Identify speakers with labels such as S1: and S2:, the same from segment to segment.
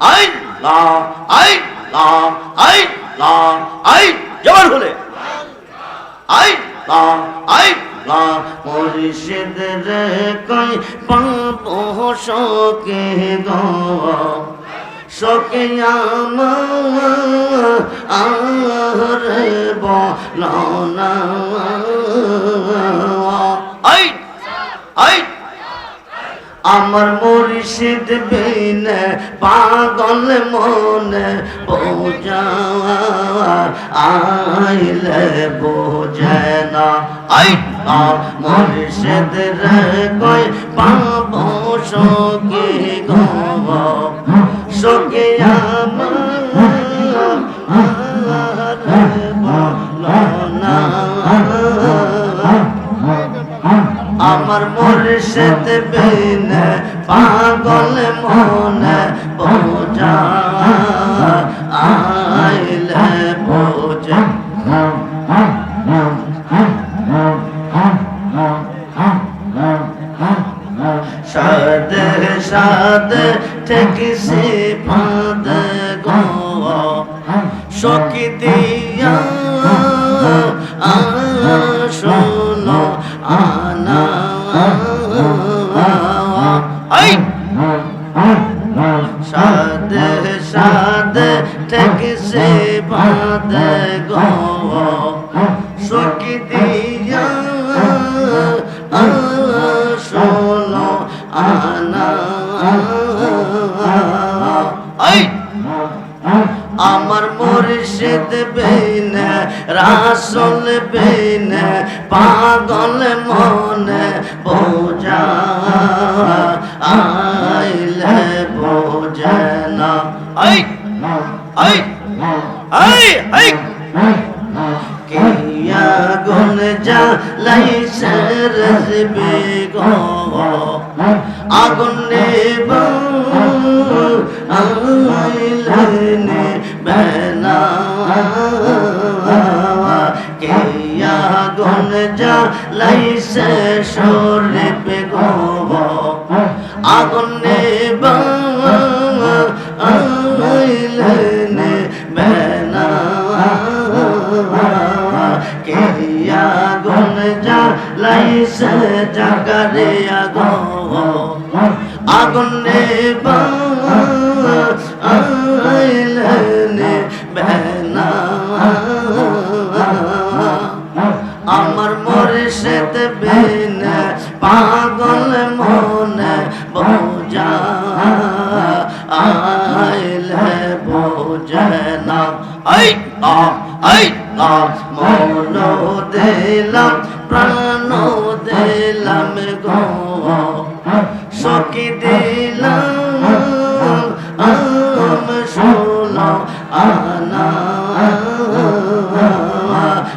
S1: আইন লা আইন লা আইন লা আইন জবান হলে আইন লা আইন লা মুর্শিদ রে কই পাবো শোকে গো শোকে আমার আরে আমার মুর্শিদ বিন পাগল মনে বোঝা আইলে বোঝে না। আই। না মুর্শিদ রে কই পাবো সখী গো। সখী আমার না। আমার মুর্শিদ বিন পাগল মনে বোঝা আইলে বোঝা সাদ সাদ ঠেকিসে ফাঁদ গো। সখী দিয়া সাদ সাদ ঠেকিসে ফাঁদ গো সখী দিয়া শোনো আনা আমার মুর্শিদ বেন রাসল বেন পাগল মনে বোঝা আইলে আই আই আই কিয়া লাইছে রজবে গো আগুন নেব বেনা কিয়া গুন যা লাইছে সরবে গো আগুন লাইসে জাগারে আগো। আগুন নে আইলেনে বেনা আমার মুর্শিদ বিন পাগল মনে বোঝা। আইলে বোঝে না। আই না আই না মন দিলাম প্রাণ। গো সখী দিলাম আম শোনো আনা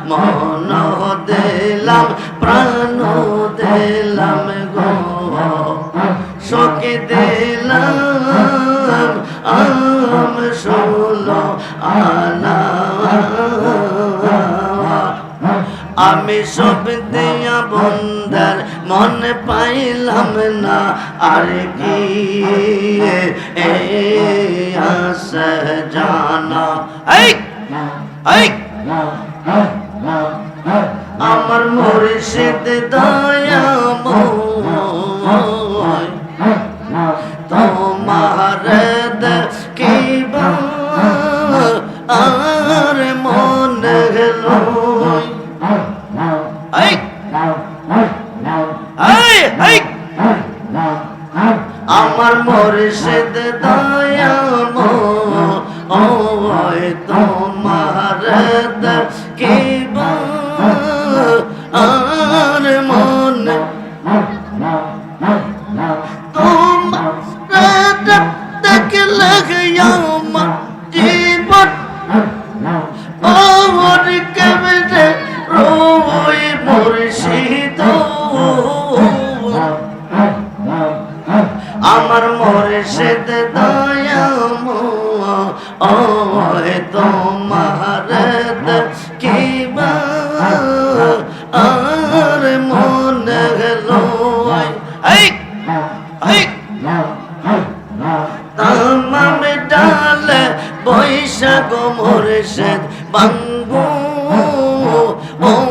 S1: মন দিলাম প্রাণ দিলাম গো সখী দিলাম আম শোনো আনা আমি সব দিয়া বন্দার মনে পাইলাম না আর কি। জানা। আমার মুর্শিদ দয়া তোমার আমার মুর্শিদ দয়া ওই তোমার দেখিবা আর মনে তোমার দেখলে আমার জীবন রোই মুর্শিদ। মুর্শিদ দয়ামু ওয় তোমার কি আর মনে গেলো তামাম ডালে বৈশাখ মুর্শিদ
S2: বাঙ্গু
S1: ও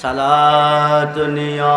S1: সালাত নিয়